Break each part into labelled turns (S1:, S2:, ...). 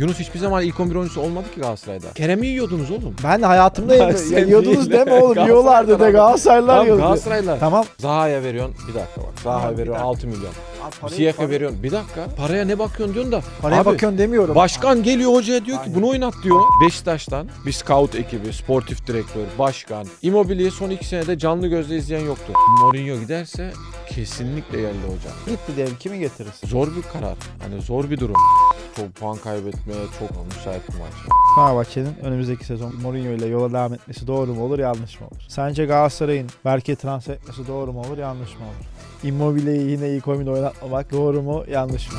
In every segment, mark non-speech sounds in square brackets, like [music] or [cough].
S1: Yunus hiçbir zaman ilk 11 oyuncusu olmadı ki Galatasaray'da. Kerem'i yiyordunuz oğlum.
S2: Ben hayatımda
S1: Ya
S2: yedim. yiyordunuz
S1: değil.
S2: deme oğlum. Yiyorlardı de
S1: abi.
S2: Galatasaraylılar
S1: Tamam
S2: yiyordu.
S1: Galatasaray'la.
S2: Tamam.
S1: Zaha'ya veriyorsun. Bir dakika bak. Zaha'ya veriyorsun
S2: dakika.
S1: 6 milyon. Ziyech'e veriyorsun. Bir dakika. Paraya ne bakıyorsun diyorsun da.
S2: Paraya
S1: Abi,
S2: bakıyorsun demiyorum.
S1: Başkan geliyor hocaya diyor ki
S2: Aynen.
S1: bunu oynat diyor. Beşiktaş'tan bir scout ekibi, sportif direktör, başkan. Immobile'yi son iki senede canlı gözle izleyen yoktu. Mourinho giderse kesinlikle yerli hocam.
S2: Gitti diyelim kimi getirirsin?
S1: Zor bir karar. Hani zor bir durum. Çok puan kaybetmeye çok müsait bir maç.
S2: Fenerbahçe'nin önümüzdeki sezon Mourinho ile yola devam etmesi doğru mu olur yanlış mı olur? Sence Galatasaray'ın Berke'yi transfer etmesi doğru mu olur yanlış mı olur? Immobile'yi yine ilk oyunda oynatmamak doğru mu yanlış mı?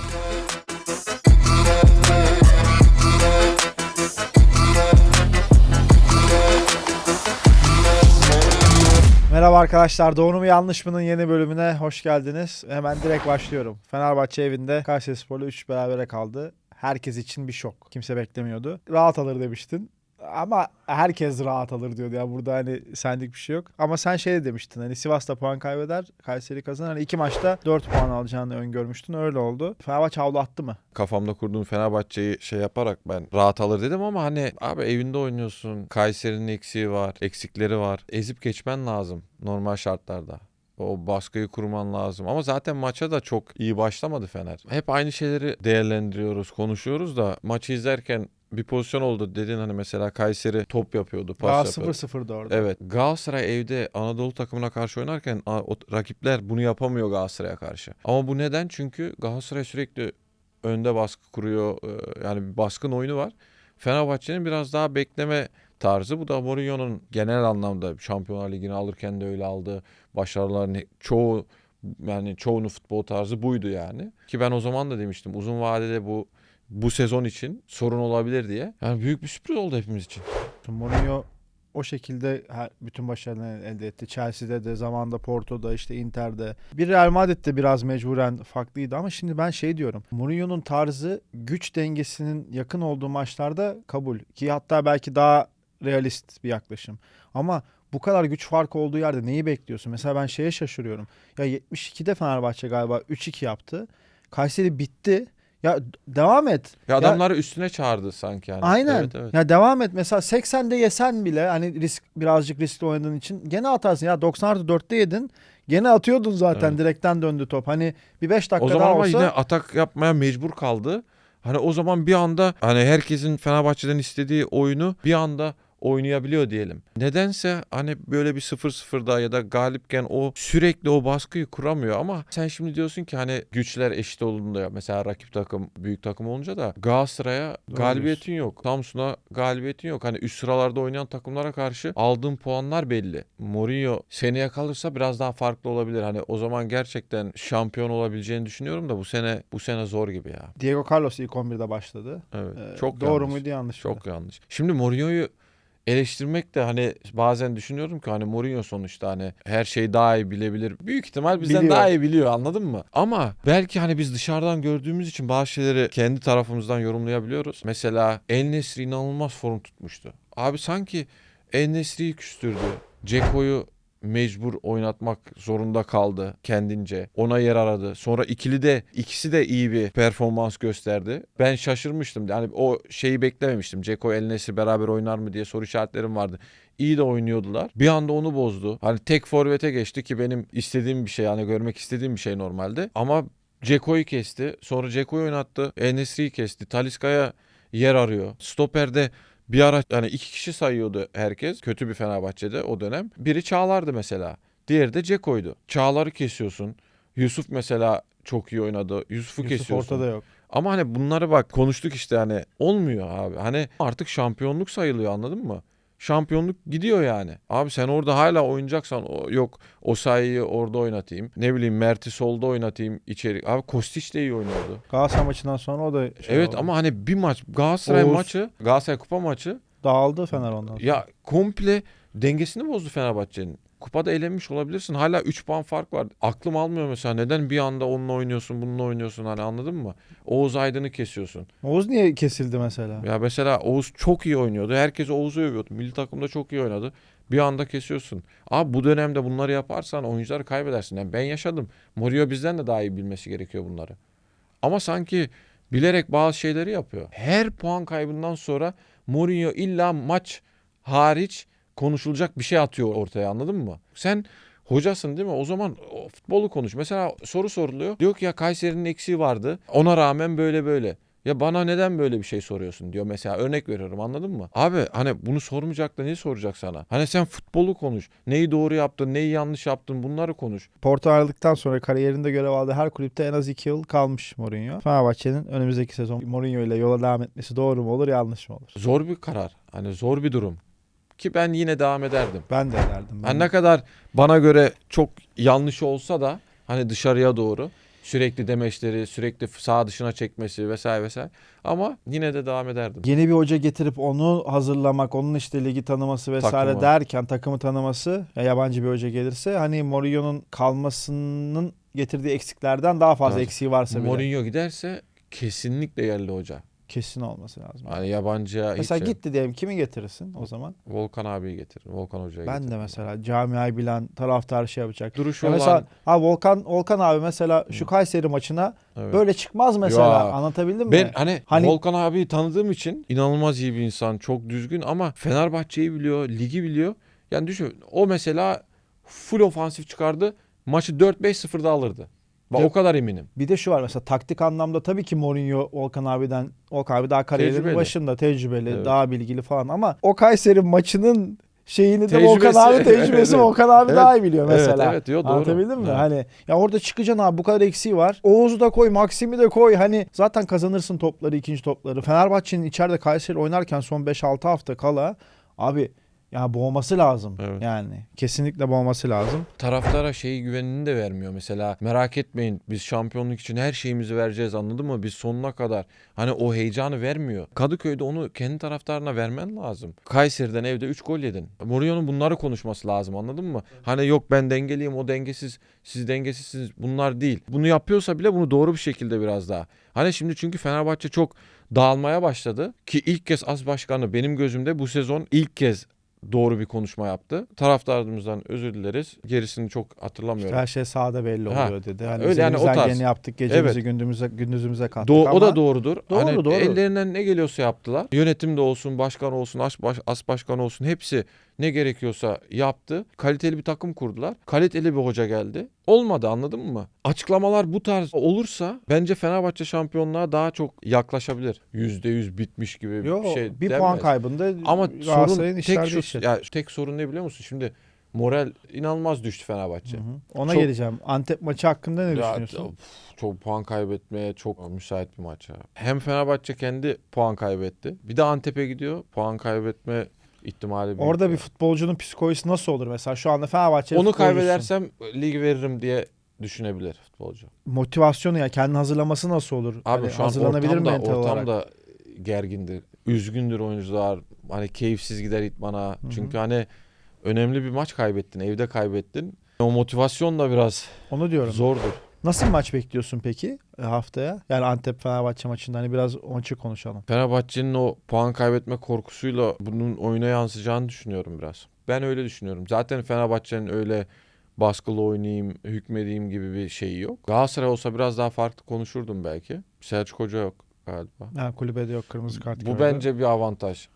S2: Merhaba arkadaşlar. Doğru mu yanlış mı'nın yeni bölümüne hoş geldiniz. Hemen direkt başlıyorum. Fenerbahçe evinde Kayserispor'la 3 berabere kaldı. Herkes için bir şok. Kimse beklemiyordu. Rahat alır demiştin. Ama herkes rahat alır diyordu ya. Burada hani sendik bir şey yok. Ama sen şey de demiştin. Hani Sivas'ta puan kaybeder, Kayseri kazanır. Hani iki maçta 4 puan alacağını öngörmüştün. Öyle oldu. Fenerbahçe havlu attı mı?
S1: Kafamda kurduğum Fenerbahçe'yi şey yaparak ben rahat alır dedim ama hani abi evinde oynuyorsun. Kayseri'nin eksiği var, eksikleri var. Ezip geçmen lazım normal şartlarda. O baskıyı kurman lazım. Ama zaten maça da çok iyi başlamadı Fener. Hep aynı şeyleri değerlendiriyoruz, konuşuyoruz da maçı izlerken bir pozisyon oldu dedin hani mesela Kayseri top yapıyordu,
S2: Daha
S1: pas yapıyordu.
S2: 0-0'da orada.
S1: Evet. Galatasaray evde Anadolu takımına karşı oynarken o rakipler bunu yapamıyor Galatasaray'a karşı. Ama bu neden? Çünkü Galatasaray sürekli önde baskı kuruyor. Ee, Yani bir baskın oyunu var. Fenerbahçe'nin biraz daha bekleme tarzı. Bu da Mourinho'nun genel anlamda Şampiyonlar Ligi'ni alırken de öyle aldı. Başarıların çoğu yani çoğunu futbol tarzı buydu yani. Ki ben o zaman da demiştim uzun vadede bu bu sezon için sorun olabilir diye. Yani büyük bir sürpriz oldu hepimiz için.
S2: Mourinho o şekilde bütün başarılarını elde etti. Chelsea'de de zamanda Porto'da işte Inter'de. Bir Real Madrid'de biraz mecburen farklıydı ama şimdi ben şey diyorum. Mourinho'nun tarzı güç dengesinin yakın olduğu maçlarda kabul. Ki hatta belki daha realist bir yaklaşım. Ama bu kadar güç farkı olduğu yerde neyi bekliyorsun? Mesela ben şeye şaşırıyorum. Ya 72'de Fenerbahçe galiba 3-2 yaptı. Kayseri bitti. Ya devam et.
S1: Ya adamları üstüne çağırdı sanki yani.
S2: Aynen.
S1: Evet, evet.
S2: Ya devam et. Mesela 80'de yesen bile hani risk birazcık riskli oynadığın için gene atarsın. Ya 90 artı 4'te yedin. Gene atıyordun zaten.
S1: Evet.
S2: Direkten döndü top. Hani bir 5 dakika
S1: O zaman
S2: daha olsa
S1: yine atak yapmaya mecbur kaldı. Hani o zaman bir anda hani herkesin Fenerbahçe'den istediği oyunu bir anda oynayabiliyor diyelim. Nedense hani böyle bir 0-0'da ya da galipken o sürekli o baskıyı kuramıyor ama sen şimdi diyorsun ki hani güçler eşit olduğunda mesela rakip takım büyük takım olunca da Galatasaray'a galibiyetin yok. Samsun'a galibiyetin yok. Hani üst sıralarda oynayan takımlara karşı aldığın puanlar belli. Mourinho seneye kalırsa biraz daha farklı olabilir. Hani o zaman gerçekten şampiyon olabileceğini düşünüyorum da bu sene bu sene zor gibi ya.
S2: Diego Carlos ilk 11'de başladı.
S1: Evet.
S2: Ee,
S1: çok
S2: doğru
S1: yanlış.
S2: muydu yanlış mıydı?
S1: Çok yanlış. Şimdi Mourinho'yu eleştirmek de hani bazen düşünüyorum ki hani Mourinho sonuçta hani her şeyi daha iyi bilebilir. Büyük ihtimal bizden
S2: Biliyor.
S1: daha iyi biliyor anladın mı? Ama belki hani biz dışarıdan gördüğümüz için bazı şeyleri kendi tarafımızdan yorumlayabiliyoruz. Mesela El Nesri inanılmaz form tutmuştu. Abi sanki El Nesri'yi küstürdü. Ceko'yu mecbur oynatmak zorunda kaldı kendince. Ona yer aradı. Sonra ikili de ikisi de iyi bir performans gösterdi. Ben şaşırmıştım. Yani o şeyi beklememiştim. Ceko El Nesri beraber oynar mı diye soru işaretlerim vardı. İyi de oynuyordular. Bir anda onu bozdu. Hani tek forvete geçti ki benim istediğim bir şey. Yani görmek istediğim bir şey normalde. Ama Ceko'yu kesti. Sonra Ceko'yu oynattı. El Nesri'yi kesti. Taliska'ya yer arıyor. Stoper'de bir ara yani iki kişi sayıyordu herkes. Kötü bir Fenerbahçe'de o dönem. Biri Çağlar'dı mesela. Diğeri de Ceko'ydu. Çağlar'ı kesiyorsun. Yusuf mesela çok iyi oynadı. Yusuf'u
S2: Yusuf
S1: kesiyorsun.
S2: ortada yok.
S1: Ama hani bunları bak konuştuk işte hani olmuyor abi. Hani artık şampiyonluk sayılıyor anladın mı? Şampiyonluk gidiyor yani. Abi sen orada hala oynayacaksan o, yok Osayi'yi orada oynatayım. Ne bileyim Mert'i solda oynatayım içeri. Abi Kostiç de iyi oynuyordu.
S2: Galatasaray maçından sonra o da şey
S1: evet
S2: oldu.
S1: ama hani bir maç Galatasaray
S2: Oğuz.
S1: maçı Galatasaray kupa maçı
S2: dağıldı Fener ondan sonra.
S1: ya komple dengesini bozdu Fenerbahçe'nin. Kupada elenmiş olabilirsin. Hala 3 puan fark var. Aklım almıyor mesela. Neden bir anda onunla oynuyorsun, bununla oynuyorsun hani anladın mı? Oğuz Aydın'ı kesiyorsun.
S2: Oğuz niye kesildi mesela?
S1: Ya mesela Oğuz çok iyi oynuyordu. Herkes Oğuz'u övüyordu. Milli takımda çok iyi oynadı. Bir anda kesiyorsun. Abi bu dönemde bunları yaparsan oyuncuları kaybedersin. Yani ben yaşadım. Mourinho bizden de daha iyi bilmesi gerekiyor bunları. Ama sanki bilerek bazı şeyleri yapıyor. Her puan kaybından sonra Mourinho illa maç hariç konuşulacak bir şey atıyor ortaya anladın mı? Sen hocasın değil mi? O zaman o futbolu konuş. Mesela soru soruluyor. Diyor ki ya Kayseri'nin eksiği vardı. Ona rağmen böyle böyle. Ya bana neden böyle bir şey soruyorsun diyor mesela örnek veriyorum anladın mı? Abi hani bunu sormayacak da ne soracak sana? Hani sen futbolu konuş. Neyi doğru yaptın, neyi yanlış yaptın bunları konuş.
S2: Porto ayrıldıktan sonra kariyerinde görev aldığı her kulüpte en az 2 yıl kalmış Mourinho. Fenerbahçe'nin önümüzdeki sezon Mourinho ile yola devam etmesi doğru mu olur yanlış mı olur?
S1: Zor bir karar. Hani zor bir durum. Ki ben yine devam ederdim.
S2: Ben de ederdim.
S1: Hani ne kadar bana göre çok yanlış olsa da hani dışarıya doğru sürekli demeçleri, sürekli sağ dışına çekmesi vesaire vesaire. Ama yine de devam ederdim.
S2: Yeni bir hoca getirip onu hazırlamak, onun işte ligi tanıması vesaire
S1: Takımı.
S2: derken takımı tanıması, ya yabancı bir hoca gelirse hani Mourinho'nun kalmasının getirdiği eksiklerden daha fazla
S1: Evet.
S2: eksiği varsa bile
S1: Mourinho giderse kesinlikle yerli hoca.
S2: Kesin olması lazım.
S1: Hani yabancıya
S2: Mesela
S1: hiç
S2: gitti diyelim kimi getirirsin o zaman?
S1: Volkan abiyi getir. Volkan hocayı
S2: Ben
S1: getir.
S2: de mesela camiayı bilen taraftar şey yapacak.
S1: duruşu
S2: Ya
S1: olan
S2: mesela ha Volkan Volkan abi mesela şu. Kayseri maçına
S1: evet.
S2: böyle çıkmaz mesela.
S1: Ya.
S2: Anlatabildim mi?
S1: Ben hani,
S2: Hani-
S1: Volkan abiyi tanıdığım için inanılmaz iyi bir insan, çok düzgün ama Fenerbahçe'yi biliyor, ligi biliyor. Yani düşün o mesela full ofansif çıkardı. Maçı 4-5-0'da alırdı.
S2: Tabii.
S1: o kadar eminim.
S2: Bir de şu var mesela taktik anlamda tabii ki Mourinho Volkan abiden Volkan abi daha kariyerinin
S1: Tecrübeli.
S2: başında tecrübeli,
S1: Evet.
S2: daha bilgili falan ama o Kayseri maçının şeyini de
S1: Tecrübesi.
S2: Volkan abi [laughs] tecrübesi
S1: Evet.
S2: Volkan abi
S1: Evet.
S2: daha iyi biliyor mesela.
S1: Evet, evet, yo, doğru.
S2: Anlatabildim mi?
S1: Evet.
S2: Hani ya orada çıkacaksın abi bu kadar eksiği var. Oğuz'u da koy, Maksim'i de koy. Hani zaten kazanırsın topları, ikinci topları. Fenerbahçe'nin içeride Kayseri oynarken son 5-6 hafta kala abi ya boğması lazım.
S1: Evet.
S2: Yani kesinlikle boğması lazım.
S1: Taraftara şeyi güvenini de vermiyor. Mesela merak etmeyin biz şampiyonluk için her şeyimizi vereceğiz anladın mı? Biz sonuna kadar. Hani o heyecanı vermiyor. Kadıköy'de onu kendi taraftarına vermen lazım. Kayseri'den evde 3 gol yedin. Mourinho'nun bunları konuşması lazım anladın mı? Hani yok ben dengeliyim o dengesiz siz dengesizsiniz bunlar değil. Bunu yapıyorsa bile bunu doğru bir şekilde biraz daha. Hani şimdi çünkü Fenerbahçe çok dağılmaya başladı. Ki ilk kez as başkanı benim gözümde bu sezon ilk kez doğru bir konuşma yaptı. Taraftarımızdan özür dileriz. Gerisini çok hatırlamıyorum.
S2: Her şey sahada belli
S1: Ha,
S2: oluyor dedi. Hani
S1: öyle yani o tarz.
S2: yaptık. Gecemizi
S1: Evet.
S2: gündüzümüze gündüzümüze kattık
S1: Do-
S2: ama
S1: o da doğrudur.
S2: Doğru,
S1: hani
S2: doğru.
S1: ellerinden ne geliyorsa yaptılar. Yönetim de olsun, başkan olsun, as, baş, as başkan olsun hepsi ne gerekiyorsa yaptı. Kaliteli bir takım kurdular. Kaliteli bir hoca geldi. Olmadı anladın mı? Açıklamalar bu tarz olursa bence Fenerbahçe şampiyonluğa daha çok yaklaşabilir. %100 bitmiş gibi
S2: Yo,
S1: bir şey
S2: bir
S1: denmez.
S2: puan kaybında
S1: Ama sorun
S2: işler
S1: tek şu,
S2: değişir.
S1: ya tek sorun ne biliyor musun? Şimdi moral inanılmaz düştü Fenerbahçe.
S2: Hı hı. Ona
S1: Çok-
S2: geleceğim. Antep maçı hakkında ne
S1: Ya,
S2: düşünüyorsun?
S1: of, çok puan kaybetmeye çok müsait bir maç ya. Hem Fenerbahçe kendi puan kaybetti. Bir de Antep'e gidiyor. Puan kaybetme ihtimali büyük.
S2: Orada bir futbolcunun psikolojisi nasıl olur? Mesela şu anda Fenerbahçe
S1: onu kaybedersem lig veririm diye düşünebilir futbolcu.
S2: motivasyonu ya kendini hazırlaması nasıl olur?
S1: Abi
S2: Hani
S1: şu an
S2: hazırlanabilir
S1: ortam da,
S2: mental olarak?
S1: ortam da gergindir. Üzgündür oyuncular. Hani keyifsiz gider itmana.
S2: hı.
S1: Çünkü hani önemli bir maç kaybettin. Evde kaybettin. O motivasyon da biraz
S2: Onu diyorum.
S1: zordur.
S2: Nasıl bir maç bekliyorsun peki e, haftaya? Yani Antep Fenerbahçe maçında hani biraz o maçı konuşalım.
S1: Fenerbahçe'nin o puan kaybetme korkusuyla bunun oyuna yansıyacağını düşünüyorum biraz. Ben öyle düşünüyorum. Zaten Fenerbahçe'nin öyle baskılı oynayayım, hükmedeyim gibi bir şeyi yok. Galatasaray olsa biraz daha farklı konuşurdum belki. Selçuk Hoca yok galiba.
S2: Ha, kulübede yok kırmızı kart.
S1: Bu
S2: gördü.
S1: bence bir avantaj.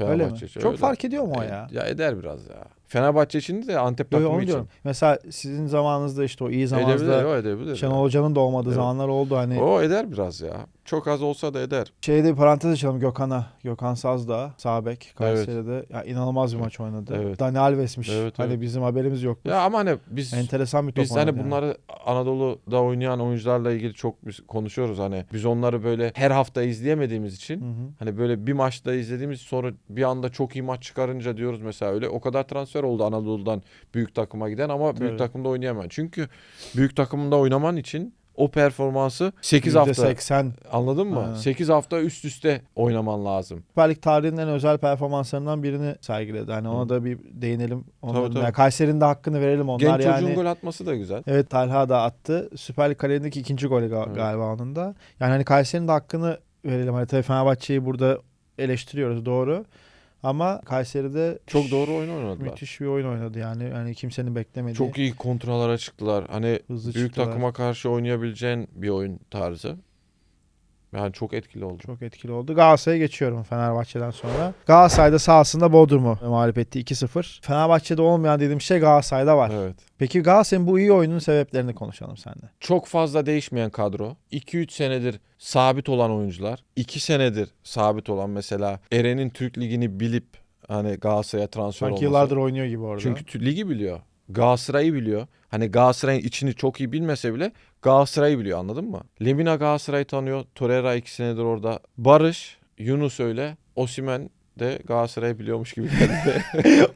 S2: öyle mi?
S1: Fenerbahçe.
S2: Çok
S1: Öyle.
S2: fark ediyor mu o
S1: Evet,
S2: ya?
S1: Ya eder biraz ya. Fenerbahçe için de Antep
S2: yo,
S1: takımı için.
S2: diyorum. Mesela sizin zamanınızda işte o iyi
S1: Edebilir,
S2: zamanınızda
S1: o edebilir.
S2: Şenol Hoca'nın da olmadığı
S1: Evet.
S2: zamanlar oldu. Hani
S1: O eder biraz ya. Çok az olsa da eder.
S2: Şeyde bir parantez açalım Gökhan'a. Gökhan Sazdağ, Sabek, Kayseri'de ya inanılmaz bir maç oynadı.
S1: Evet.
S2: Dani Alves'miş.
S1: Evet,
S2: hani
S1: evet.
S2: bizim haberimiz yok.
S1: Ya ama hani biz
S2: Enteresan bir top
S1: Biz hani
S2: yani.
S1: bunları Anadolu'da oynayan oyuncularla ilgili çok biz konuşuyoruz hani. Biz onları böyle her hafta izleyemediğimiz için
S2: Hı hı.
S1: hani böyle bir maçta izlediğimiz sonra bir anda çok iyi maç çıkarınca diyoruz mesela öyle o kadar transfer oldu Anadolu'dan büyük takıma giden ama büyük
S2: Tabii.
S1: takımda oynayamayan. Çünkü büyük takımda oynaman için o performansı 8 hafta
S2: %80
S1: anladın mı?
S2: Aynen.
S1: 8 hafta üst üste oynaman lazım.
S2: Süper Lig tarihinin en özel performanslarından birini sergiledi. Hani ona
S1: Hı.
S2: da bir değinelim.
S1: Tabii, tabii.
S2: Yani Kayseri'nin de hakkını verelim onlar
S1: Genç
S2: yani.
S1: gol atması da güzel.
S2: Evet Talha da attı. Süper Lig kariyerindeki ikinci golü ga-
S1: Evet.
S2: galiba onun da. Yani hani Kayseri'nin de hakkını verelim. Hani tabii Fenerbahçe'yi burada eleştiriyoruz doğru. Ama Kayseri'de
S1: Çok doğru oyun oynadılar.
S2: müthiş bir oyun oynadı yani. Yani kimsenin beklemediği.
S1: Çok iyi kontralara çıktılar. Hani
S2: Hızlı
S1: büyük
S2: çıktılar.
S1: takıma karşı oynayabileceğin bir oyun tarzı. Yani çok etkili oldu.
S2: Çok etkili oldu. Galatasaray'a geçiyorum Fenerbahçe'den sonra. Galatasaray'da sahasında Bodrum'u mağlup etti 2-0. Fenerbahçe'de olmayan dediğim şey Galatasaray'da var.
S1: Evet.
S2: Peki Galatasaray'ın bu iyi oyunun sebeplerini konuşalım seninle.
S1: Çok fazla değişmeyen kadro. 2-3 senedir sabit olan oyuncular. 2 senedir sabit olan mesela Eren'in Türk Ligi'ni bilip hani Galatasaray'a transfer
S2: Sanki
S1: olması.
S2: yıllardır oynuyor gibi orada.
S1: Çünkü ligi biliyor. Galatasaray'ı biliyor. Hani Galatasaray'ın içini çok iyi bilmese bile Galatasaray'ı biliyor anladın mı? Lemina Galatasaray'ı tanıyor. Torreira iki senedir orada. Barış, Yunus öyle. Osimen de Galatasaray'ı biliyormuş gibi geldi.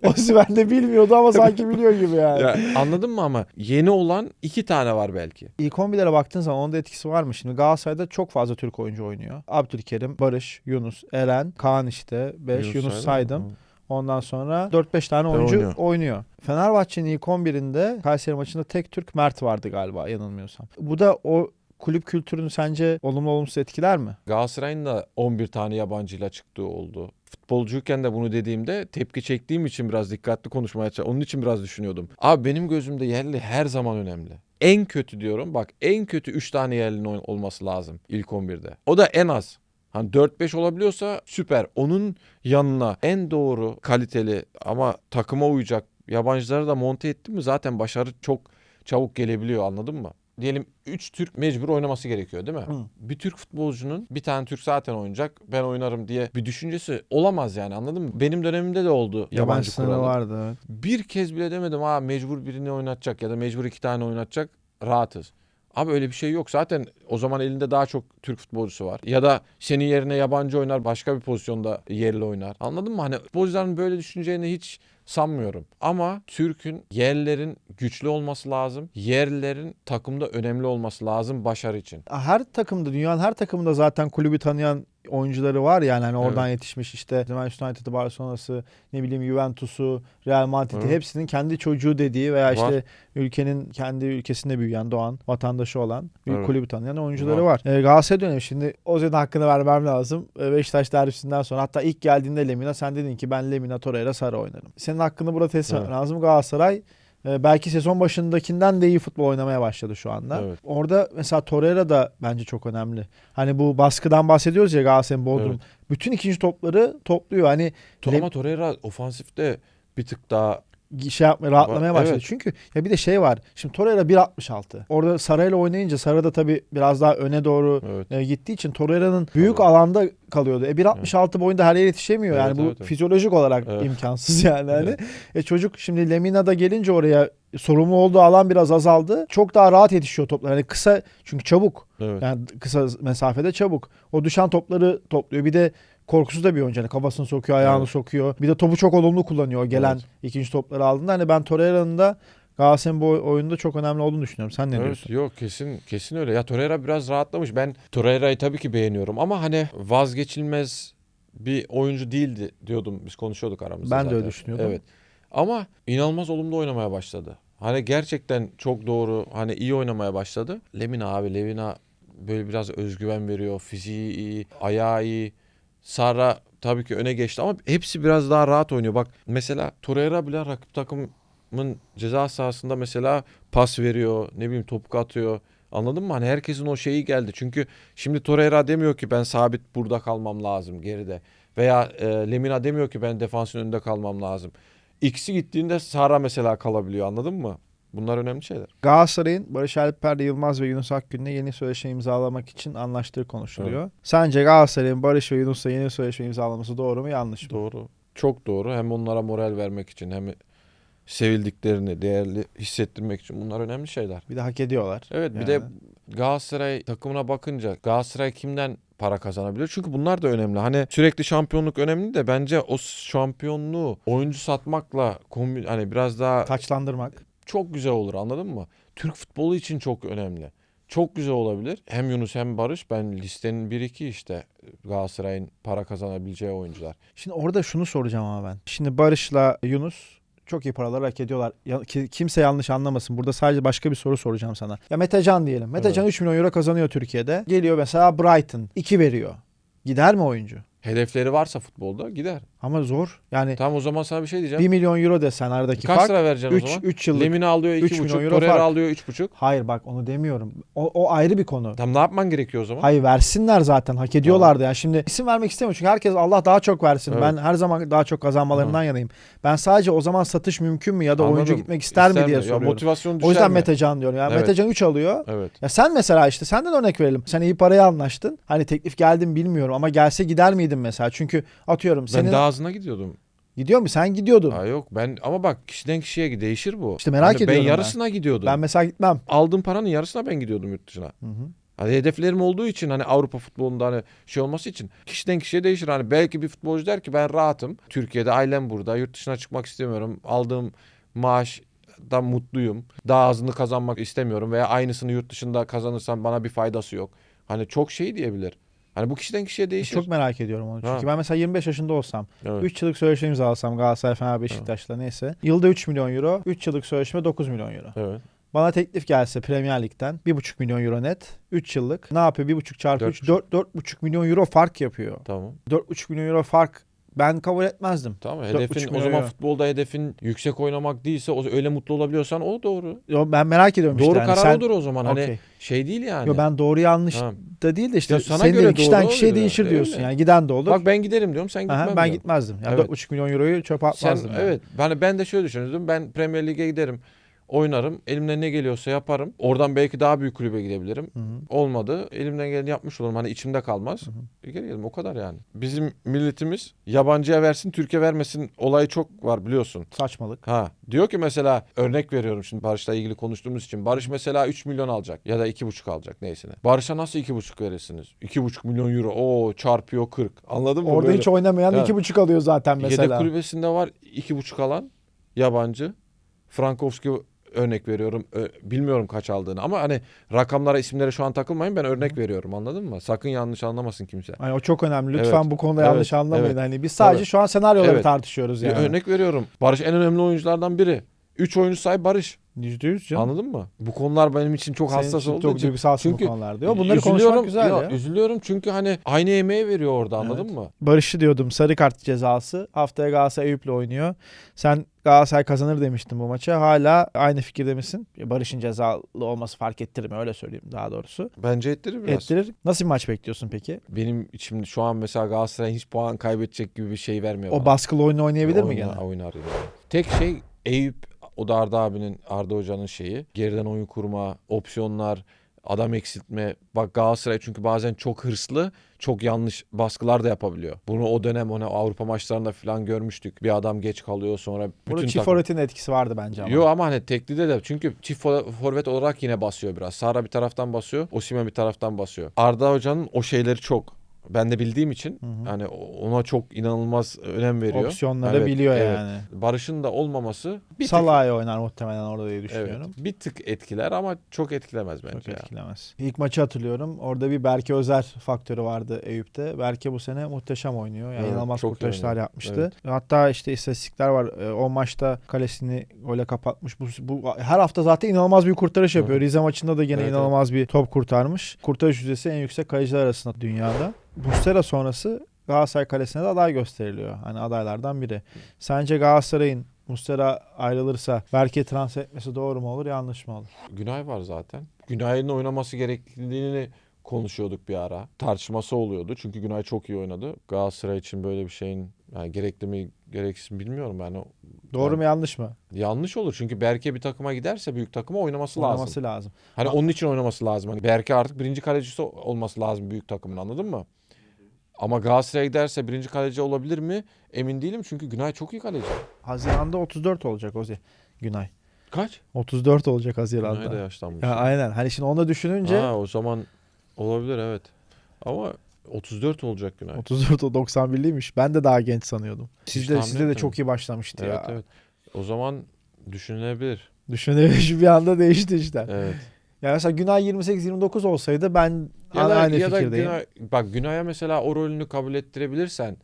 S1: [laughs]
S2: Osimhen de bilmiyordu ama sanki biliyor gibi yani.
S1: ya, anladın mı ama yeni olan iki tane var belki.
S2: İlk 11'lere baktığın zaman onda etkisi var mı? Şimdi Galatasaray'da çok fazla Türk oyuncu oynuyor. Abdülkerim, Barış, Yunus, Eren, Kaan işte 5, Yunus, saydım. Ondan sonra 4-5 tane oyuncu
S1: oynuyor.
S2: oynuyor. Fenerbahçe'nin ilk 11'inde Kayseri maçında tek Türk Mert vardı galiba yanılmıyorsam. Bu da o kulüp kültürünü sence olumlu olumsuz etkiler mi?
S1: Galatasaray'ın da 11 tane yabancıyla çıktığı oldu. Futbolcuyken de bunu dediğimde tepki çektiğim için biraz dikkatli konuşmaya çalıştım. Onun için biraz düşünüyordum. Abi benim gözümde yerli her zaman önemli. En kötü diyorum bak en kötü 3 tane yerlinin oyn- olması lazım ilk 11'de. O da en az. Hani 4-5 olabiliyorsa süper. Onun yanına en doğru kaliteli ama takıma uyacak yabancıları da monte etti mi zaten başarı çok çabuk gelebiliyor anladın mı? Diyelim 3 Türk mecbur oynaması gerekiyor değil mi?
S2: Hı.
S1: Bir Türk futbolcunun bir tane Türk zaten oynayacak ben oynarım diye bir düşüncesi olamaz yani anladın mı? Benim dönemimde de oldu yabancı,
S2: Yabancı
S1: kuralı.
S2: vardı. evet.
S1: Bir kez bile demedim ha mecbur birini oynatacak ya da mecbur iki tane oynatacak rahatız. Abi öyle bir şey yok. Zaten o zaman elinde daha çok Türk futbolcusu var. Ya da senin yerine yabancı oynar başka bir pozisyonda yerli oynar. Anladın mı? Hani futbolcuların böyle düşüneceğini hiç sanmıyorum. Ama Türk'ün yerlerin güçlü olması lazım. Yerlilerin takımda önemli olması lazım başarı için.
S2: Her takımda dünyanın her takımında zaten kulübü tanıyan oyuncuları var yani hani oradan yetişmiş işte Manchester United'ı, Barcelona'sı, ne bileyim Juventus'u, Real Madrid'i
S1: Hı.
S2: hepsinin kendi çocuğu dediği veya
S1: Var.
S2: işte ülkenin kendi ülkesinde büyüyen, doğan, vatandaşı olan bir
S1: Evet.
S2: kulübü tanıyan oyuncuları
S1: Var.
S2: var. E, Galatasaray dönemi şimdi Ozen'in hakkını vermem lazım. E, Beşiktaş derbisinden sonra hatta ilk geldiğinde Lemina sen dedin ki ben Lemina Torreira Sarı oynarım. Senin hakkını burada teslim
S1: Evet.
S2: lazım. Galatasaray belki sezon başındakinden de iyi futbol oynamaya başladı şu anda.
S1: Evet.
S2: Orada mesela Torreira da bence çok önemli. Hani bu baskıdan bahsediyoruz ya Galatasaray'ın Bodrum.
S1: Evet.
S2: Bütün ikinci topları topluyor. Hani
S1: Ama Torreira ofansifte bir tık daha
S2: şey yapmaya rahatlamaya başladı.
S1: evet.
S2: Çünkü ya bir de şey var. Şimdi Torreira 1.66. Orada Saray'la oynayınca Sara da tabii biraz daha öne doğru
S1: evet.
S2: e, gittiği için Torreira'nın büyük
S1: Tabii.
S2: alanda kalıyordu. E 1.66 boyunda her yere yetişemiyor.
S1: Evet,
S2: yani bu
S1: evet, evet.
S2: fizyolojik olarak
S1: Evet.
S2: imkansız [laughs] yani. Hani.
S1: Evet.
S2: E çocuk şimdi Lemina da gelince oraya sorumlu olduğu alan biraz azaldı. Çok daha rahat yetişiyor toplar. Yani kısa çünkü çabuk.
S1: Evet.
S2: Yani kısa mesafede çabuk. O düşen topları topluyor. Bir de korkusuz da bir oyuncu. Yani kafasını sokuyor, ayağını
S1: Evet.
S2: sokuyor. Bir de topu çok olumlu kullanıyor. Gelen
S1: Evet.
S2: ikinci topları aldığında. Hani ben Torreira'nın da Galatasaray'ın bu oy- oyunda çok önemli olduğunu düşünüyorum. Sen ne
S1: Evet,
S2: diyorsun?
S1: yok kesin kesin öyle. Ya Torreira biraz rahatlamış. Ben Torreira'yı tabii ki beğeniyorum ama hani vazgeçilmez bir oyuncu değildi diyordum. Biz konuşuyorduk aramızda.
S2: Ben de
S1: zaten.
S2: öyle düşünüyordum.
S1: Evet. Ama inanılmaz olumlu oynamaya başladı. Hani gerçekten çok doğru. Hani iyi oynamaya başladı. Lemina abi Lemina böyle biraz özgüven veriyor. Fiziği iyi, ayağı iyi. Sara tabii ki öne geçti ama hepsi biraz daha rahat oynuyor. Bak mesela Torreira bile rakip takımın ceza sahasında mesela pas veriyor, ne bileyim topu atıyor. Anladın mı? Hani herkesin o şeyi geldi. Çünkü şimdi Torreira demiyor ki ben sabit burada kalmam lazım geride. Veya e, Lemina demiyor ki ben defansın önünde kalmam lazım. İkisi gittiğinde Sara mesela kalabiliyor anladın mı? Bunlar önemli şeyler.
S2: Galatasaray'ın Barış Alper Yılmaz ve Yunus Akgün'le yeni sözleşme imzalamak için anlaştığı konuşuluyor. Sence Galatasaray'ın Barış ve Yunus'la yeni sözleşme imzalaması doğru mu yanlış mı?
S1: Doğru. Çok doğru. Hem onlara moral vermek için hem sevildiklerini değerli hissettirmek için bunlar önemli şeyler.
S2: Bir de hak ediyorlar.
S1: Evet bir
S2: Yani.
S1: de Galatasaray takımına bakınca Galatasaray kimden para kazanabilir? Çünkü bunlar da önemli. Hani sürekli şampiyonluk önemli de bence o şampiyonluğu oyuncu satmakla kombi- hani biraz daha
S2: Taçlandırmak.
S1: Çok güzel olur anladın mı? Türk futbolu için çok önemli. Çok güzel olabilir. Hem Yunus hem Barış ben listenin 1-2 işte Galatasaray'ın para kazanabileceği oyuncular.
S2: Şimdi orada şunu soracağım ama ben. Şimdi Barış'la Yunus çok iyi paralar hak ediyorlar. Ya, ki- kimse yanlış anlamasın. Burada sadece başka bir soru soracağım sana. Ya Metecan diyelim. Metecan 3 milyon euro kazanıyor Türkiye'de. Geliyor mesela Brighton 2 veriyor. Gider mi oyuncu?
S1: Hedefleri varsa futbolda gider.
S2: Ama zor. Yani
S1: Tamam o zaman sana bir şey diyeceğim.
S2: 1 milyon euro desen aradaki
S1: Kaç
S2: fark
S1: lira vereceksin
S2: 3
S1: o zaman?
S2: 3 yıllık.
S1: Lemina alıyor
S2: üç
S1: 2,5,
S2: milyon euro
S1: Torreira
S2: fark.
S1: alıyor 3,5.
S2: Hayır bak onu demiyorum. O, o ayrı bir konu.
S1: Tam ne yapman gerekiyor o zaman?
S2: Hayır versinler zaten hak ediyorlardı yani şimdi isim vermek istemiyorum çünkü herkes Allah daha çok versin
S1: Evet.
S2: ben her zaman daha çok kazanmalarından yanayım. Ben sadece o zaman satış mümkün mü ya da oyuncu
S1: Anladım.
S2: gitmek ister, mi diye
S1: Ya
S2: soruyorum.
S1: motivasyonu düşer
S2: O yüzden
S1: mi?
S2: Metecan diyorum yani
S1: Evet.
S2: Metecan 3 alıyor.
S1: Evet.
S2: Ya sen mesela işte senden örnek verelim. Sen iyi paraya anlaştın. Hani teklif geldi mi bilmiyorum ama gelse gider miydin mesela? Çünkü atıyorum senin
S1: Ben daha azına gidiyordum.
S2: gidiyor mu? Sen gidiyordun.
S1: Ha yok ben ama bak kişiden kişiye değişir bu.
S2: İşte merak
S1: Hani
S2: ediyorum
S1: Ben
S2: ben.
S1: yarısına gidiyordum.
S2: Ben mesela gitmem.
S1: Aldığım paranın yarısına ben gidiyordum yurt dışına.
S2: Hı hı.
S1: Hani hedeflerim olduğu için hani Avrupa futbolunda hani şey olması için kişiden kişiye değişir. Hani belki bir futbolcu der ki ben rahatım. Türkiye'de ailem burada. Yurt dışına çıkmak istemiyorum. Aldığım maaştan mutluyum. Daha azını kazanmak istemiyorum veya aynısını yurt dışında kazanırsam bana bir faydası yok. Hani çok şey diyebilir. Hani bu kişiden kişiye değişir.
S2: Çok merak ediyorum onu. Çünkü
S1: Ha.
S2: ben mesela 25 yaşında olsam
S1: Evet.
S2: 3 yıllık sözleşme imzalasam Galatasaray, Fener, Beşiktaş'la neyse. Yılda 3 milyon euro. 3 yıllık sözleşme 9 milyon euro.
S1: Evet.
S2: Bana teklif gelse Premier Lig'den 1,5 milyon euro net. 3 yıllık. Ne yapıyor? 1,5 çarpı 3 4 4,5 milyon euro fark yapıyor.
S1: Tamam.
S2: 4,5 milyon euro fark ben kabul etmezdim.
S1: Tamam hedefin o zaman futbolda hedefin yüksek oynamak değilse o öyle mutlu olabiliyorsan o doğru.
S2: Yo, ben merak ediyorum
S1: Doğru
S2: işte. yani
S1: karar
S2: sen,
S1: odur o zaman. Hani
S2: Okey.
S1: şey değil yani.
S2: Yo, ben doğru yanlış
S1: Ha.
S2: da değil de işte
S1: Ya sana
S2: senin
S1: göre
S2: kişiden
S1: doğru
S2: kişiye değişir diyorsun. Yani giden de olur.
S1: Bak ben giderim diyorum sen
S2: Aha,
S1: gitmem
S2: ben
S1: diyorsun.
S2: gitmezdim. Yani
S1: Evet.
S2: 4,5 milyon euroyu çöpe
S1: Sen,
S2: atmazdım. yani.
S1: evet. Ben, ben de şöyle düşünürdüm. Ben Premier Lig'e giderim. Oynarım. Elimden ne geliyorsa yaparım. Oradan belki daha büyük kulübe gidebilirim.
S2: Hı hı.
S1: Olmadı. Elimden geleni yapmış olurum. Hani içimde kalmaz. Geri gelelim. O kadar yani. Bizim milletimiz yabancıya versin, Türkiye vermesin olayı çok var biliyorsun.
S2: Saçmalık.
S1: Ha diyor ki mesela örnek veriyorum şimdi Barış'la ilgili konuştuğumuz için. Barış mesela 3 milyon alacak ya da 2,5 alacak neyse. ne. Barış'a nasıl 2,5 verirsiniz? 2,5 milyon euro. Oo çarpıyor 40. Anladın mı?
S2: Orada
S1: Böyle.
S2: hiç oynamayan
S1: Ya.
S2: 2,5 alıyor zaten mesela.
S1: Yedek kulübesinde var 2,5 alan yabancı. Frankowski örnek veriyorum. Bilmiyorum kaç aldığını ama hani rakamlara isimlere şu an takılmayın ben örnek veriyorum anladın mı? Sakın yanlış anlamasın kimse.
S2: Yani o çok önemli. Lütfen
S1: Evet.
S2: bu konuda
S1: Evet.
S2: yanlış anlamayın.
S1: Evet.
S2: Hani biz sadece
S1: Tabii.
S2: şu an senaryoları
S1: Evet.
S2: tartışıyoruz
S1: Bir
S2: yani.
S1: örnek veriyorum. Barış en önemli oyunculardan biri. 3 oyuncu sahip Barış.
S2: %100 canım.
S1: Anladın mı? Bu konular benim için çok
S2: Senin
S1: hassas
S2: için
S1: olduğu
S2: çok
S1: için.
S2: duygusalsın
S1: Çünkü
S2: bu konularda. Yo, bunları konuşmak güzel ya.
S1: Ya, Üzülüyorum çünkü hani aynı emeği veriyor orada anladın mı?
S2: Barış'ı diyordum sarı kart cezası. Haftaya Galatasaray Eyüp'le oynuyor. Sen Galatasaray kazanır demiştin bu maça. Hala aynı fikirde misin? Barış'ın cezalı olması fark ettirir mi? Öyle söyleyeyim daha doğrusu.
S1: Bence ettirir biraz.
S2: Ettirir. Nasıl bir maç bekliyorsun peki?
S1: Benim içimde şu an mesela Galatasaray hiç puan kaybedecek gibi bir şey vermiyor
S2: O
S1: bana.
S2: baskılı oyunu oynayabilir mi
S1: Oynar-
S2: gene?
S1: Oynar yani. Tek şey Eyüp o da Arda abinin Arda hocanın şeyi. Geriden oyun kurma, opsiyonlar, adam eksiltme. Bak Galatasaray çünkü bazen çok hırslı, çok yanlış baskılar da yapabiliyor. Bunu o dönem ona Avrupa maçlarında falan görmüştük. Bir adam geç kalıyor sonra bütün
S2: Burada çift
S1: takım-
S2: forvetin etkisi vardı bence ama.
S1: Yo ama hani teklide de çünkü çift fo- forvet olarak yine basıyor biraz. Sara bir taraftan basıyor, Osimhen bir taraftan basıyor. Arda hocanın o şeyleri çok. Ben de bildiğim için
S2: Hı hı.
S1: hani ona çok inanılmaz önem veriyor.
S2: Opsiyonları
S1: Evet,
S2: biliyor
S1: evet.
S2: yani.
S1: Barış'ın da olmaması bir tık,
S2: Salah'ya oynar muhtemelen orada diye
S1: evet,
S2: düşünüyorum.
S1: bir tık etkiler ama çok etkilemez bence
S2: Çok
S1: ya.
S2: etkilemez. İlk maçı hatırlıyorum. Orada bir Berke Özer faktörü vardı Eyüp'te. Berke bu sene muhteşem oynuyor. Yani
S1: Evet,
S2: inanılmaz kurtarışlar yapmıştı. Hatta işte istatistikler var. Ee, O maçta kalesini gole kapatmış. Bu, bu her hafta zaten inanılmaz bir kurtarış yapıyor.
S1: Hı.
S2: Rize maçında da gene
S1: Evet,
S2: inanılmaz bir top kurtarmış. Kurtarış yüzdesi en yüksek kaleciler arasında dünyada. Muslera sonrası Galatasaray kalesine de aday gösteriliyor. Hani adaylardan biri. Sence Galatasaray'ın Muslera ayrılırsa Berke transfer etmesi doğru mu olur yanlış mı olur?
S1: Günay var zaten. Günay'ın oynaması gerektiğini konuşuyorduk bir ara. Tartışması oluyordu. Çünkü Günay çok iyi oynadı. Galatasaray için böyle bir şeyin yani gerekli mi gereksiz mi bilmiyorum yani.
S2: Doğru
S1: Yani
S2: mu yanlış mı?
S1: Yanlış olur çünkü Berke bir takıma giderse büyük takıma oynaması, lazım.
S2: Oynaması lazım.
S1: Hani
S2: Ha-
S1: onun için oynaması lazım. Hani Berke artık birinci kalecisi olması lazım büyük takımın anladın mı? Ama Galatasaray'a giderse birinci kaleci olabilir mi? Emin değilim çünkü Günay çok iyi kaleci.
S2: Haziran'da 34 olacak Ozi Günay.
S1: Kaç?
S2: 34 olacak
S1: Günay da
S2: Haziran'da.
S1: yaşlanmış.
S2: Ya aynen. Hani şimdi onu da düşününce
S1: Ha, o zaman olabilir evet. Ama 34 olacak Günay.
S2: 34 o 91'liymiş. Ben de daha genç sanıyordum. Sizde sizde de çok iyi başlamıştı
S1: Evet
S2: ya.
S1: evet. O zaman düşünülebilir.
S2: Düşünelim şu bir anda değişti işte.
S1: Evet.
S2: Yani mesela Günay 28 29 olsaydı ben
S1: Ya da,
S2: aynı
S1: ya da
S2: fikirdeyim.
S1: Günay, bak Günay'a mesela o rolünü kabul ettirebilirsen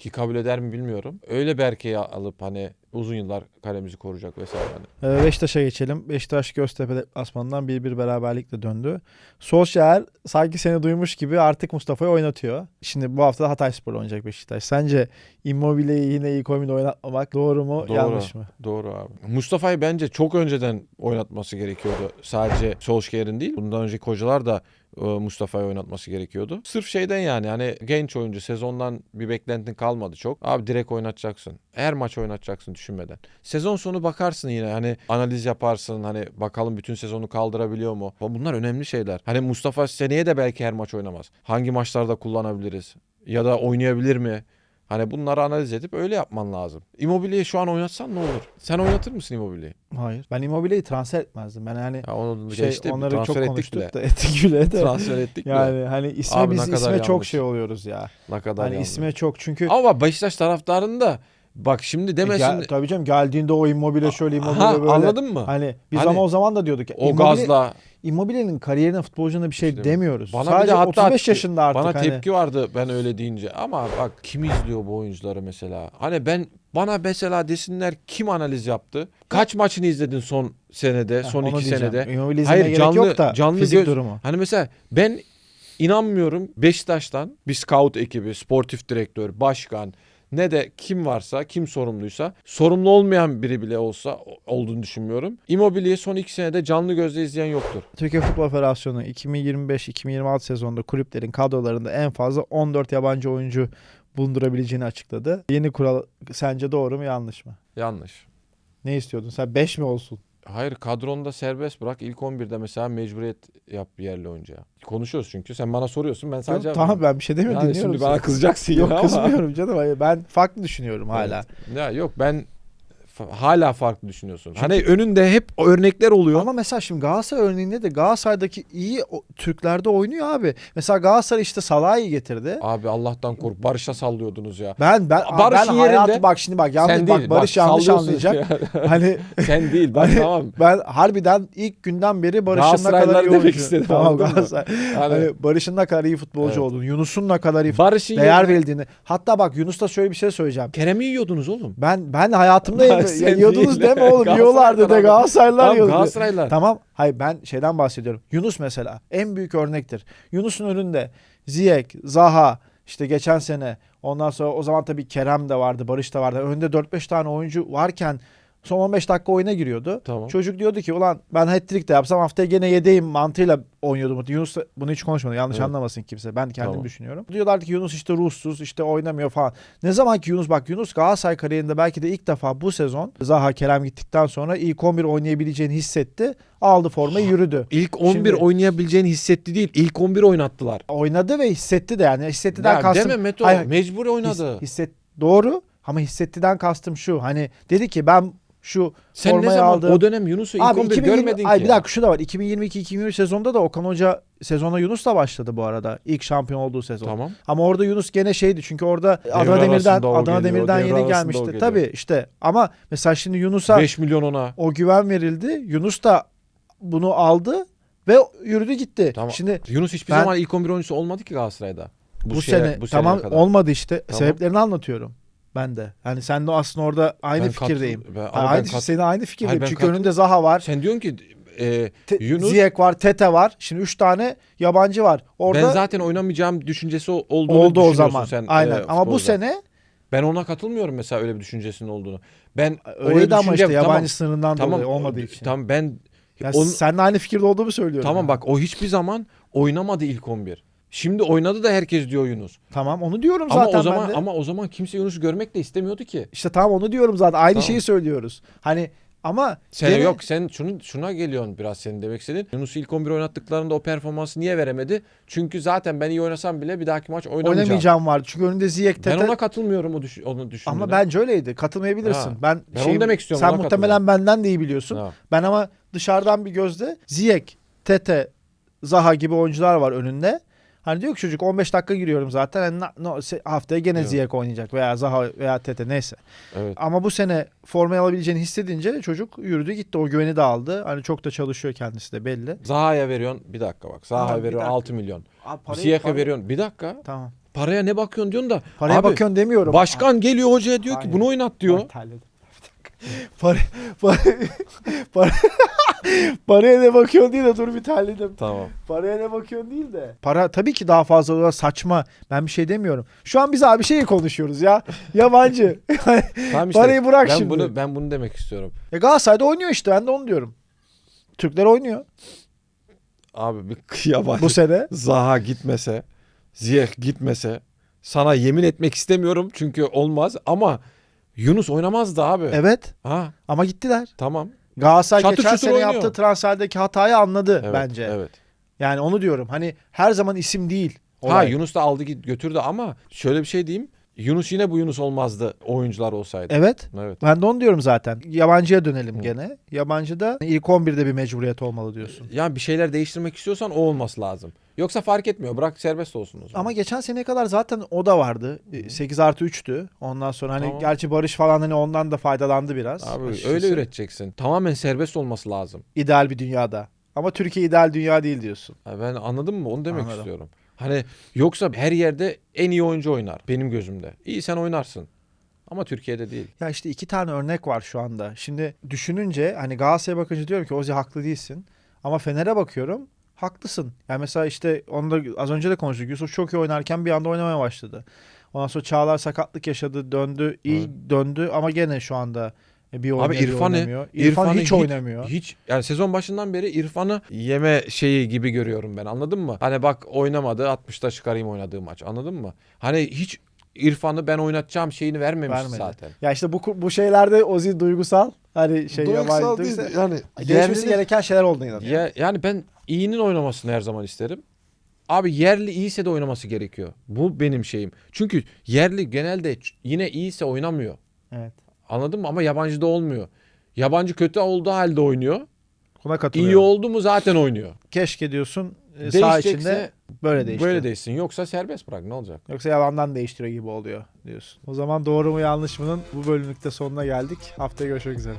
S1: ki kabul eder mi bilmiyorum. Öyle Berke'yi alıp hani uzun yıllar kalemizi koruyacak vesaire. Yani.
S2: Ee, Beşiktaş'a geçelim. Beşiktaş Göztepe deplasmanından 1-1 beraberlikle döndü. Solskjaer sanki seni duymuş gibi artık Mustafa'yı oynatıyor. Şimdi bu hafta da Hatayspor oynayacak Beşiktaş. Sence Immobile'yi yine ilk oyunda oynatmamak doğru mu
S1: Doğru.
S2: yanlış mı?
S1: Doğru abi. Mustafa'yı bence çok önceden oynatması gerekiyordu. Sadece Solskjaer'in değil. Bundan önceki hocalar da Mustafa'yı oynatması gerekiyordu. Sırf şeyden yani hani genç oyuncu sezondan bir beklentin kalmadı çok. Abi direkt oynatacaksın. Her maç oynatacaksın düşünmeden. Sezon sonu bakarsın yine hani analiz yaparsın hani bakalım bütün sezonu kaldırabiliyor mu? Bunlar önemli şeyler. Hani Mustafa seneye de belki her maç oynamaz. Hangi maçlarda kullanabiliriz? Ya da oynayabilir mi? Hani bunları analiz edip öyle yapman lazım. Immobile'yi şu an oynatsan ne olur? Sen oynatır mısın Immobile'yi?
S2: Hayır. Ben Immobile'yi transfer etmezdim. Ben hani
S1: Ya onu
S2: şey
S1: geçti.
S2: onları
S1: transfer
S2: çok
S1: ettik
S2: konuştuk
S1: bile.
S2: da ettik bile de.
S1: Transfer ettik bile.
S2: Yani hani isme
S1: Abi
S2: biz isme çok
S1: yanlış.
S2: şey oluyoruz ya.
S1: Ne kadar
S2: Hani
S1: yanlış.
S2: isme çok çünkü
S1: Ama Beşiktaş taraftarını da bak şimdi demesin.
S2: Gel, tabii canım geldiğinde o Immobile şöyle Immobile
S1: ha,
S2: böyle.
S1: anladın mı?
S2: Hani biz
S1: Hani
S2: ama o zaman da diyorduk.
S1: o
S2: Immobile-
S1: gazla
S2: Immobile'nin kariyerine futbolcuna bir şey
S1: İşte
S2: demiyoruz.
S1: bana bir
S2: Sadece
S1: de hatta
S2: 35 yaşında artık
S1: bana
S2: hani.
S1: tepki vardı ben öyle deyince. Ama bak kim izliyor bu oyuncuları mesela? Hani ben bana mesela desinler kim analiz yaptı? Kaç maçını izledin son senede, son iki
S2: diyeceğim.
S1: senede?
S2: Immobile
S1: Hayır,
S2: gerek
S1: canlı-
S2: yok da
S1: canlı
S2: fizik
S1: göz-
S2: durumu.
S1: Hani mesela ben inanmıyorum Beşiktaş'tan bir scout ekibi, sportif direktör, başkan ne de kim varsa, kim sorumluysa sorumlu olmayan biri bile olsa olduğunu düşünmüyorum. Immobile'yi son iki senede canlı gözle izleyen yoktur.
S2: Türkiye Futbol Federasyonu 2025-2026 sezonunda kulüplerin kadrolarında en fazla 14 yabancı oyuncu bulundurabileceğini açıkladı. Yeni kural sence doğru mu yanlış mı?
S1: Yanlış.
S2: Ne istiyordun? Sen 5 mi olsun?
S1: Hayır kadronda serbest bırak. İlk 11'de mesela mecburiyet yap yerli oyuncuya. Konuşuyoruz çünkü. Sen bana soruyorsun ben sadece...
S2: Yok, tamam ben bir şey demiyorum.
S1: yani
S2: dinliyorum
S1: şimdi bana kızacaksın [laughs]
S2: Yok
S1: yine ama.
S2: kızmıyorum canım. Hayır, ben farklı düşünüyorum hala.
S1: Ya yok ben hala farklı düşünüyorsun. Hani önünde hep örnekler oluyor.
S2: Ama mesela şimdi Galatasaray örneğinde de Galatasaray'daki iyi Türklerde oynuyor abi. Mesela Galatasaray işte Salah'ı getirdi.
S1: Abi Allah'tan kork. Barış'a sallıyordunuz ya.
S2: Ben ben
S1: Barış'ın
S2: ben hayatı
S1: yerinde-
S2: bak şimdi bak yanlış bak. Barış
S1: bak,
S2: yanlış anlayacak.
S1: ya. [laughs]
S2: hani [laughs]
S1: Sen değil. Bak
S2: Hani-
S1: tamam.
S2: ben harbiden ilk günden beri Barış'ın ne kadar iyi
S1: demek istedim,
S2: Tamam? Galatasaray.
S1: Hani
S2: Hani Barış'ın ne kadar iyi futbolcu
S1: Evet.
S2: olduğunu, Yunus'un ne kadar iyi
S1: Barış'ın
S2: değer
S1: yerine
S2: verildiğini. Hatta bak Yunus'ta şöyle bir şey söyleyeceğim.
S1: Kerem'i yiyordunuz oğlum.
S2: Ben ben hayatımda ya yiyordunuz deme oğlum yiyorlardı de. Galatasaraylılar
S1: Tamam
S2: yiyordu.
S1: Galatasaraylılar.
S2: Tamam. Hayır ben şeyden bahsediyorum. Yunus mesela en büyük örnektir. Yunus'un önünde Ziyech, Zaha işte geçen sene ondan sonra o zaman tabii Kerem de vardı, Barış da vardı. Önünde 4-5 tane oyuncu varken son 15 dakika oyuna giriyordu.
S1: Tamam.
S2: Çocuk diyordu ki ulan ben hat-trick de yapsam haftaya gene yedeyim mantığıyla oynuyordu. Yunus bunu hiç konuşmadı. Yanlış
S1: Evet.
S2: anlamasın kimse. Ben kendim
S1: Tamam.
S2: düşünüyorum. Diyorlardı ki Yunus işte ruhsuz işte oynamıyor falan. Ne zaman ki Yunus bak Yunus Galatasaray kariyerinde belki de ilk defa bu sezon Zaha Kerem gittikten sonra ilk 11 oynayabileceğini hissetti. Aldı formayı yürüdü.
S1: İlk 11
S2: Şimdi-
S1: oynayabileceğini hissetti değil. İlk 11 oynattılar.
S2: Oynadı ve hissetti de yani hissettiden
S1: Ya
S2: kastım.
S1: deme Meto.
S2: Hayır,
S1: Mecbur oynadı.
S2: His- hisset doğru ama hissettiden kastım şu. Hani dedi ki ben şu
S1: Sen ne zaman
S2: aldım.
S1: o dönem Yunus'u ilk
S2: Abi
S1: 11
S2: 2020
S1: görmedin
S2: ay
S1: ki.
S2: bir dakika şu da var. 2022-2023 sezonda da Okan Hoca sezona Yunus'la başladı bu arada. İlk şampiyon olduğu sezon.
S1: Tamam.
S2: Ama orada Yunus gene şeydi çünkü orada Adana
S1: arasında
S2: Demir'den Adana
S1: geliyor,
S2: Demir'den
S1: devre
S2: yeni gelmişti. Tabii işte ama mesela şimdi Yunus'a
S1: 5 milyon ona.
S2: o güven verildi. Yunus da bunu aldı ve yürüdü gitti.
S1: Tamam.
S2: Şimdi
S1: Yunus hiçbir
S2: Ben-
S1: zaman ilk 11 oyuncusu olmadı ki Galatasaray'da.
S2: bu,
S1: şeye-
S2: sene
S1: bu
S2: tamam
S1: kadar.
S2: olmadı işte.
S1: Tamam.
S2: Sebeplerini anlatıyorum ben de. Yani sen de aslında orada aynı
S1: Ben
S2: fikirdeyim.
S1: ben- ama
S2: Ha,
S1: ben
S2: aynı
S1: kat-
S2: senin aynı fikirdeyim.
S1: Hayır,
S2: Çünkü
S1: katıl-
S2: önünde Zaha var.
S1: Sen diyorsun ki e,
S2: Te-
S1: Yunus
S2: Ziyech var, Tete var. Şimdi 3 tane yabancı var. Orada
S1: ben zaten oynamayacağım düşüncesi olduğunu
S2: oldu o zaman.
S1: Sen,
S2: Aynen.
S1: e,
S2: Ama bu sene
S1: ben ona katılmıyorum mesela öyle bir düşüncesinin olduğunu. Ben
S2: öyleydi ama
S1: düşünce-
S2: işte yabancı
S1: tamam,
S2: sınırından
S1: tamam,
S2: dolayı olmadığı için.
S1: Tamam ben
S2: Ya
S1: onu-
S2: seninle aynı fikirde olduğumu söylüyorum.
S1: tamam
S2: yani.
S1: bak o hiçbir zaman oynamadı ilk 11. Şimdi oynadı da herkes diyor Yunus.
S2: Tamam onu diyorum
S1: Ama
S2: zaten
S1: o zaman
S2: ben de.
S1: ama o zaman kimse Yunus'u görmek de istemiyordu ki.
S2: İşte tamam onu diyorum zaten. Aynı
S1: Tamam.
S2: şeyi söylüyoruz. Hani ama
S1: Sen
S2: gene-
S1: yok sen şunu şuna geliyorsun biraz senin demek istediğin. Yunus'u ilk 11 oynattıklarında o performansı niye veremedi? Çünkü zaten ben iyi oynasam bile bir dahaki maç oynamayacağım.
S2: oynamayacağım vardı. Çünkü önünde Ziyech
S1: Ben
S2: Tete
S1: ona katılmıyorum o düş onu düşündüğüne.
S2: ama bence öyleydi. Katılmayabilirsin.
S1: Ha.
S2: Ben,
S1: Ben
S2: şeyim-
S1: onu demek istiyorum,
S2: Sen muhtemelen benden de iyi biliyorsun.
S1: Ha.
S2: Ben ama dışarıdan bir gözle Ziyech, Tete, Zaha gibi oyuncular var önünde. Hani diyor ki çocuk 15 dakika giriyorum zaten. Na- no, haftaya gene
S1: Evet.
S2: Ziyech oynayacak veya Zaha veya Tete neyse.
S1: Evet.
S2: Ama bu sene formayı alabileceğini hissedince çocuk yürüdü gitti. O güveni de aldı. Hani çok da çalışıyor kendisi de belli.
S1: Zaha'ya veriyorsun. Bir dakika bak. Zaha'ya veriyorsun
S2: dakika.
S1: 6 milyon. Ziyech'e veriyorsun. Bir dakika.
S2: Tamam.
S1: Paraya ne bakıyorsun diyorsun da.
S2: Paraya
S1: Abi,
S2: bakıyorsun demiyorum.
S1: Başkan geliyor hocaya diyor ki
S2: Aynen.
S1: bunu oynat diyor.
S2: Ay, terledim. Para, para, para, paraya ne bakıyorsun değil de dur bir terledim.
S1: Tamam.
S2: Paraya ne bakıyorsun değil de. Para tabii ki daha fazla olarak saçma. Ben bir şey demiyorum. Şu an biz abi şeyi konuşuyoruz ya. Yabancı. [laughs]
S1: Tamam işte.
S2: Parayı bırak
S1: ben
S2: şimdi.
S1: Bunu, ben bunu demek istiyorum.
S2: e Galatasaray'da oynuyor işte ben de onu diyorum. Türkler oynuyor
S1: Abi bir yabancı.
S2: bu sene.
S1: Zaha gitmese, Ziyech gitmese sana yemin etmek istemiyorum çünkü olmaz ama Yunus oynamazdı abi.
S2: Evet
S1: Ha
S2: ama gittiler.
S1: tamam.
S2: Galatasaray
S1: Çatır
S2: geçen
S1: çutur
S2: sene
S1: oynuyor.
S2: yaptığı transferdeki hatayı anladı
S1: Evet,
S2: bence.
S1: Evet.
S2: Yani onu diyorum. Hani her zaman isim değil.
S1: Ha
S2: olay.
S1: Yunus da aldı git götürdü ama şöyle bir şey diyeyim. Yunus yine bu Yunus olmazdı oyuncular olsaydı.
S2: Evet.
S1: Evet.
S2: Ben de onu diyorum zaten. Yabancıya dönelim gene. Yabancıda ilk 11'de bir mecburiyet olmalı diyorsun.
S1: Yani bir şeyler değiştirmek istiyorsan o olması lazım. Yoksa fark etmiyor. Bırak serbest olsun o zaman.
S2: Ama geçen seneye kadar zaten o da vardı. 8 artı 3'tü. Ondan sonra hani
S1: Tamam.
S2: gerçi Barış falan hani ondan da faydalandı biraz.
S1: Abi
S2: açıkçası.
S1: öyle üreteceksin. Tamamen serbest olması lazım.
S2: İdeal bir dünyada. Ama Türkiye ideal dünya değil diyorsun.
S1: Ha, Ben anladın mı? Onu demek
S2: Anladım.
S1: istiyorum. Hani yoksa her yerde en iyi oyuncu oynar benim gözümde. İyi sen oynarsın. Ama Türkiye'de değil.
S2: Ya işte iki tane örnek var şu anda. Şimdi düşününce hani Galatasaray'a bakınca diyorum ki Ozi haklı değilsin. Ama Fener'e bakıyorum haklısın. Yani mesela işte onu da az önce de konuştuk. Yusuf çok iyi oynarken bir anda oynamaya başladı. Ondan sonra Çağlar sakatlık yaşadı, döndü, iyi döndü ama gene şu anda bir oynuyor,
S1: Abi
S2: bir
S1: İrfan'ı-
S2: oynamıyor. İrfan
S1: İrfan'ı
S2: hiç,
S1: hiç-
S2: oynamıyor.
S1: Hiç yani sezon başından beri İrfan'ı yeme şeyi gibi görüyorum ben. Anladın mı? Hani bak oynamadı 60'ta çıkarayım oynadığı maç. Anladın mı? Hani hiç İrfan'ı ben oynatacağım şeyini vermemiş
S2: Vermedi.
S1: zaten.
S2: Ya işte bu bu şeylerde Ozi duygusal. Hani şey
S1: Duygusal
S2: yabancı
S1: değil,
S2: duygusal.
S1: yani yerli-
S2: gereken şeyler olduğunu inanıyorum.
S1: Ya, yani ben iyinin oynamasını her zaman isterim. Abi yerli iyiyse de oynaması gerekiyor. Bu benim şeyim. Çünkü yerli genelde yine iyiyse oynamıyor.
S2: Evet.
S1: Anladın mı? Ama yabancı da olmuyor. Yabancı kötü olduğu halde oynuyor.
S2: Buna katılıyorum.
S1: İyi oldu mu zaten oynuyor.
S2: Keşke diyorsun e, sağ içinde böyle değişti.
S1: böyle değilsin. Yoksa serbest bırak ne olacak?
S2: Yoksa yalandan değiştiriyor gibi oluyor diyorsun. O zaman doğru mu yanlış mı'nın bu bölümlükte sonuna geldik. Haftaya görüşmek üzere.